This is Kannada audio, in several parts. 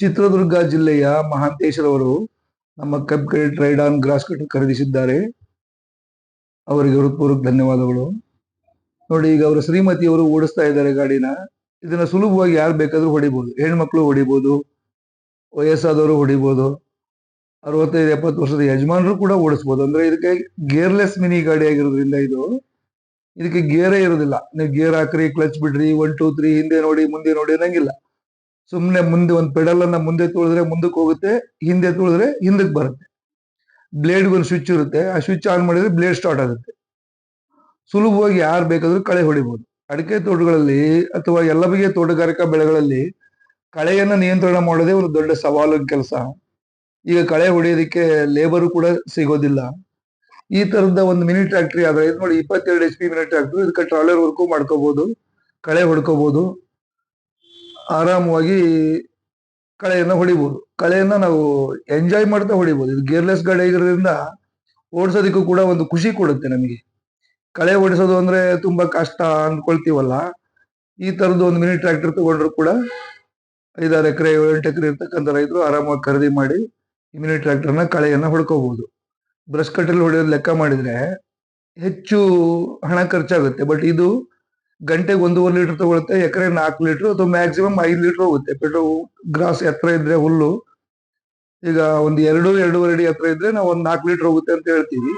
ಚಿತ್ರದುರ್ಗ ಜಿಲ್ಲೆಯ ಮಹಾಂತೇಶ್ವರವರು ನಮ್ಮ Cub Cadet ride on grass cut ಖರೀದಿಸಿದ್ದಾರೆ. ಅವರಿಗೆ ಹೃತ್ಪೂರ್ವಕ ಧನ್ಯವಾದಗಳು. ನೋಡಿ, ಈಗ ಅವರು ಶ್ರೀಮತಿಯವರು ಓಡಿಸ್ತಾ ಇದ್ದಾರೆ ಗಾಡಿನ. ಇದನ್ನ ಸುಲಭವಾಗಿ ಯಾರು ಬೇಕಾದ್ರೂ ಹೊಡಿಬಹುದು ಹೆಣ್ಮಕ್ಳು ಹೊಡಿಬಹುದು ವಯಸ್ಸಾದವರು ಹೊಡಿಬೋದು, ಅರವತ್ತೈದು, ಎಪ್ಪತ್ತು ವರ್ಷದ ಯಜಮಾನರು ಕೂಡ ಓಡಿಸ್ಬೋದು. ಅಂದ್ರೆ ಇದಕ್ಕೆ ಗೇರ್ಲೆಸ್ ಮಿನಿ ಗಾಡಿ ಆಗಿರೋದ್ರಿಂದ ಇದು, ಇದಕ್ಕೆ ಗೇರೇ ಇರೋದಿಲ್ಲ. ನೀವು ಗೇರ್ ಹಾಕ್ರಿ, ಕ್ಲಚ್ ಬಿಡ್ರಿ ಒನ್ ಟೂ ತ್ರೀ ಹಿಂದೆ ನೋಡಿ, ಮುಂದೆ ನೋಡಿ ಅನ್ನಂಗಿಲ್ಲ. ಸುಮ್ಮನೆ ಮುಂದೆ ಒಂದು ಪೆಡಲ್ ಅನ್ನ ಮುಂದೆ ತುಳಿದ್ರೆ ಮುಂದಕ್ಕೆ ಹೋಗುತ್ತೆ, ಹಿಂದೆ ತುಳಿದ್ರೆ ಹಿಂದಕ್ಕೆ ಬರುತ್ತೆ. ಬ್ಲೇಡ್ ಒಂದು ಸ್ವಿಚ್ ಇರುತ್ತೆ, ಆ ಸ್ವಿಚ್ ಆನ್ ಮಾಡಿದ್ರೆ ಬ್ಲೇಡ್ ಸ್ಟಾರ್ಟ್ ಆಗುತ್ತೆ. ಸುಲಭವಾಗಿ ಯಾರು ಬೇಕಾದ್ರೂ ಕಳೆ ಹೊಡಿಬಹುದು ಅಡಿಕೆ ತೋಟಗಳಲ್ಲಿ ಅಥವಾ ಎಲ್ಲ ಬಗೆಯ ತೋಟಗಾರಿಕಾ ಬೆಳೆಗಳಲ್ಲಿ ಕಳೆಯನ್ನ ನಿಯಂತ್ರಣ ಮಾಡೋದೇ ಒಂದು ದೊಡ್ಡ ಸವಾಲು ಕೆಲಸ. ಈಗ ಕಳೆ ಹೊಡೆಯೋದಕ್ಕೆ ಲೇಬರು ಕೂಡ ಸಿಗೋದಿಲ್ಲ. ಈ ತರದ ಒಂದು ಮಿನಿ ಟ್ರ್ಯಾಕ್ಟ್ರಿ ಆದ್ರೆ ನೋಡಿ ಇಪ್ಪತ್ತೆರಡು ಎಚ್ ಪಿ ಮಿನಿ ಟ್ರ್ಯಾಕ್ಟ್ರಿ ಇದಕ್ಕೆ ಟ್ರಾಲರ್ ವರ್ಕು ಮಾಡ್ಕೋಬಹುದು ಕಳೆ ಹೊಡ್ಕೋಬಹುದು ಆರಾಮವಾಗಿ ಕಳೆಯನ್ನ ಹೊಡಿಬಹುದು ಕಳೆಯನ್ನ ನಾವು ಎಂಜಾಯ್ ಮಾಡ್ತಾ ಹೊಡಿಬಹುದು ಇದು ಗೇರ್ಲೆಸ್ ಗಾಡಿ ಇರೋದ್ರಿಂದ ಓಡಿಸೋದಕ್ಕೂ ಕೂಡ ಒಂದು ಖುಷಿ ಕೊಡುತ್ತೆ ನಮಗೆ. ಕಳೆ ಓಡಿಸೋದು ಅಂದ್ರೆ ತುಂಬಾ ಕಷ್ಟ ಅಂದ್ಕೊಳ್ತೀವಲ್ಲ. ಈ ತರದ್ದು ಒಂದು ಮಿನಿ ಟ್ರ್ಯಾಕ್ಟರ್ ತಗೊಂಡ್ರು ಕೂಡ ಐದಾರು ಎಕರೆ ಎಂಟು ಎಕರೆ ಇರ್ತಕ್ಕಂಥ ರೈತರು ಆರಾಮಾಗಿ ಖರೀದಿ ಮಾಡಿ ಮಿನಿ ಟ್ರ್ಯಾಕ್ಟರ್ನ ಕಳೆಯನ್ನ ಹೊಡ್ಕೋಬಹುದು ಬ್ರಷ್ ಕಟ್ಟಲ್ಲಿ ಹೊಡೆಯೋದು ಲೆಕ್ಕ ಮಾಡಿದ್ರೆ ಹೆಚ್ಚು ಹಣ ಖರ್ಚಾಗುತ್ತೆ. ಬಟ್ ಇದು ಗಂಟೆಗೆ ಒಂದೂವರೆ ಲೀಟರ್ ತಗೊಳುತ್ತೆ, ಎಕರೆ ನಾಲ್ಕು ಲೀಟರ್ ಅಥವಾ ಮ್ಯಾಕ್ಸಿಮಮ್ ಐದು ಲೀಟರ್ ಹೋಗುತ್ತೆ. ಪೆಟ್ರೋಲ್ ಗ್ರಾಸ್ ಎತ್ತರ ಇದ್ರೆ ಹುಲ್ಲು, ಈಗ ಒಂದು ಎರಡು, ಎರಡೂವರೆ ಅಡಿ ಎತ್ತರ ಇದ್ರೆ ನಾವು ಒಂದು ನಾಲ್ಕು ಲೀಟರ್ ಹೋಗುತ್ತೆ ಅಂತ ಹೇಳ್ತೀವಿ.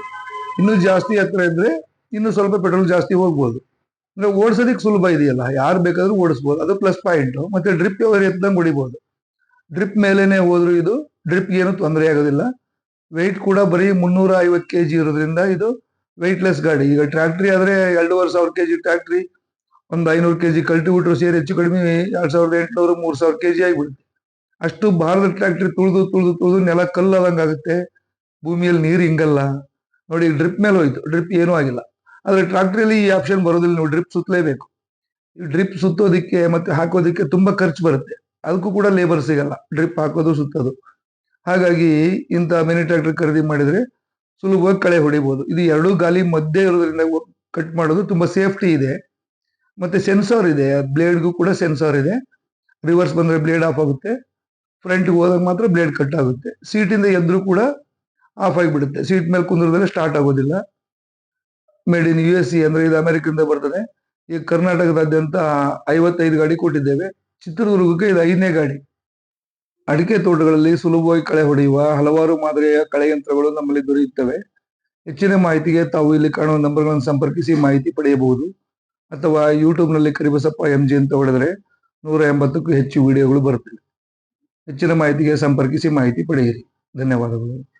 ಇನ್ನೂ ಜಾಸ್ತಿ ಎತ್ತರ ಇದ್ರೆ ಇನ್ನೂ ಸ್ವಲ್ಪ ಪೆಟ್ರೋಲ್ ಜಾಸ್ತಿ ಹೋಗ್ಬೋದು. ಅಂದ್ರೆ ಓಡಿಸೋದಕ್ಕೆ ಸುಲಭ ಇದೆಯಲ್ಲ, ಯಾರು ಬೇಕಾದ್ರೂ ಓಡಿಸ್ಬೋದು. ಅದು ಪ್ಲಸ್ ಪಾಯಿಂಟ್ ಮತ್ತೆ ಡ್ರಿಪ್ ಅವರು ಎತ್ತಂಗೆ ಹೊಡಿಬೋದು. ಡ್ರಿಪ್ ಮೇಲೇನೆ ಹೋದ್ರು ಇದು ಡ್ರಿಪ್ ಏನು ತೊಂದರೆ ಆಗೋದಿಲ್ಲ. ವೆಯ್ಟ್ ಕೂಡ ಬರೀ ಮುನ್ನೂರ ಐವತ್ತು ಕೆ ಜಿ ಇರೋದ್ರಿಂದ ಇದು ವೆಯ್ಟ್ಲೆಸ್ ಗಾಡಿ. ಈಗ ಟ್ರ್ಯಾಕ್ಟ್ರಿ ಆದ್ರೆ ಎರಡೂವರೆ ಸಾವಿರ ಕೆ ಜಿ ಟ್ರ್ಯಾಕ್ಟ್ರಿ ಒಂದು ಐನೂರು ಕೆ ಜಿ ಕಲ್ಟಿವೇಟರ್ ಸೇರಿ ಹೆಚ್ಚು ಕಡಿಮೆ ಎರಡ್ ಸಾವಿರದ ಎಂಟುನೂರು, ಮೂರ್ ಸಾವಿರ ಕೆ ಜಿ ಆಗಿಬಿಡುತ್ತೆ ಅಷ್ಟು ಭಾರದ ಟ್ರ್ಯಾಕ್ಟ್ರಿ ತುಳಿದು ತುಳಿದು ತುಳಿದು ನೆಲ ಕಲ್ಲಾದಂಗಾಗುತ್ತೆ ಭೂಮಿಯಲ್ಲಿ ನೀರು ಹಿಂಗಲ್ಲ. ನೋಡಿ ಡ್ರಿಪ್ ಮೇಲೆ ಹೋಯ್ತು. ಡ್ರಿಪ್ ಏನೂ ಆಗಿಲ್ಲ. ಆದ್ರೆ ಅಲ್ಲಿ ಈ ಆಪ್ಷನ್ ಬರೋದಿಲ್ಲ. ನೀವು ಡ್ರಿಪ್ ಸುತ್ತಲೇಬೇಕು. ಈ ಡ್ರಿಪ್ ಸುತ್ತೋದಿಕ್ಕೆ ಮತ್ತೆ ಹಾಕೋದಿಕ್ಕೆ ತುಂಬಾ ಖರ್ಚು ಬರುತ್ತೆ. ಅದಕ್ಕೂ ಕೂಡ ಲೇಬರ್ ಸಿಗಲ್ಲ. ಡ್ರಿಪ್ ಹಾಕೋದು, ಸುತ್ತೋದು. ಹಾಗಾಗಿ ಇಂಥ ಮಿನಿ ಟ್ರಾಕ್ಟರ್ ಖರೀದಿ ಮಾಡಿದ್ರೆ ಸುಲಭವಾಗಿ ಕಳೆ ಹೊಡಿಬಹುದು ಇದು ಎರಡೂ ಗಾಲಿ ಮಧ್ಯೆ ಇರೋದ್ರಿಂದ ಕಟ್ ಮಾಡೋದು ತುಂಬಾ ಸೇಫ್ಟಿ ಇದೆ. ಮತ್ತೆ ಸೆನ್ಸಾರ್ ಇದೆ. ಬ್ಲೇಡ್ಗೂ ಕೂಡ ಸೆನ್ಸಾರ್ ಇದೆ. ರಿವರ್ಸ್ ಬಂದ್ರೆ ಬ್ಲೇಡ್ ಆಫ್ ಆಗುತ್ತೆ. ಫ್ರಂಟ್ ಹೋದಾಗ ಮಾತ್ರ ಬ್ಲೇಡ್ ಕಟ್ ಆಗುತ್ತೆ. ಸೀಟಿಂದ ಎದ್ರು ಕೂಡ ಆಫ್ ಆಗಿಬಿಡುತ್ತೆ. ಸೀಟ್ ಮೇಲೆ ಕುಂದ್ರದಲ್ಲೇ ಸ್ಟಾರ್ಟ್ ಆಗೋದಿಲ್ಲ. Made in U S C ಅಂದ್ರೆ ಇದು ಅಮೆರಿಕದಿಂದ ಬರ್ತದೆ. ಈಗ ಕರ್ನಾಟಕದಾದ್ಯಂತ ಐವತ್ತೈದು ಗಾಡಿ ಕೊಟ್ಟಿದ್ದೇವೆ. ಚಿತ್ರದುರ್ಗಕ್ಕೆ ಇದು ಐದನೇ ಗಾಡಿ. ಅಡಿಕೆ ತೋಟಗಳಲ್ಲಿ ಸುಲಭವಾಗಿ ಕಳೆ ಹೊಡೆಯುವ ಹಲವಾರು ಮಾದರಿಯ ಕಳೆ ಯಂತ್ರಗಳು ನಮ್ಮಲ್ಲಿ ದೊರೆಯುತ್ತವೆ. ಹೆಚ್ಚಿನ ಮಾಹಿತಿಗೆ ತಾವು ಇಲ್ಲಿ ಕಾಣುವ ನಂಬರ್ಗಳನ್ನು ಸಂಪರ್ಕಿಸಿ ಮಾಹಿತಿ ಪಡೆಯಬಹುದು. ಅಥವಾ ಯೂಟ್ಯೂಬ್ನಲ್ಲಿ ಕರಿಬಸಪ್ಪ ಎಂ ಜಿ ಅಂತ ಹೊಡೆದ್ರೆ ನೂರ ಎಂಬತ್ತಕ್ಕೂ ಹೆಚ್ಚು ವಿಡಿಯೋಗಳು ಬರುತ್ತವೆ ಹೆಚ್ಚಿನ ಮಾಹಿತಿಗೆ ಸಂಪರ್ಕಿಸಿ ಮಾಹಿತಿ ಪಡೆಯಿರಿ. ಧನ್ಯವಾದಗಳು.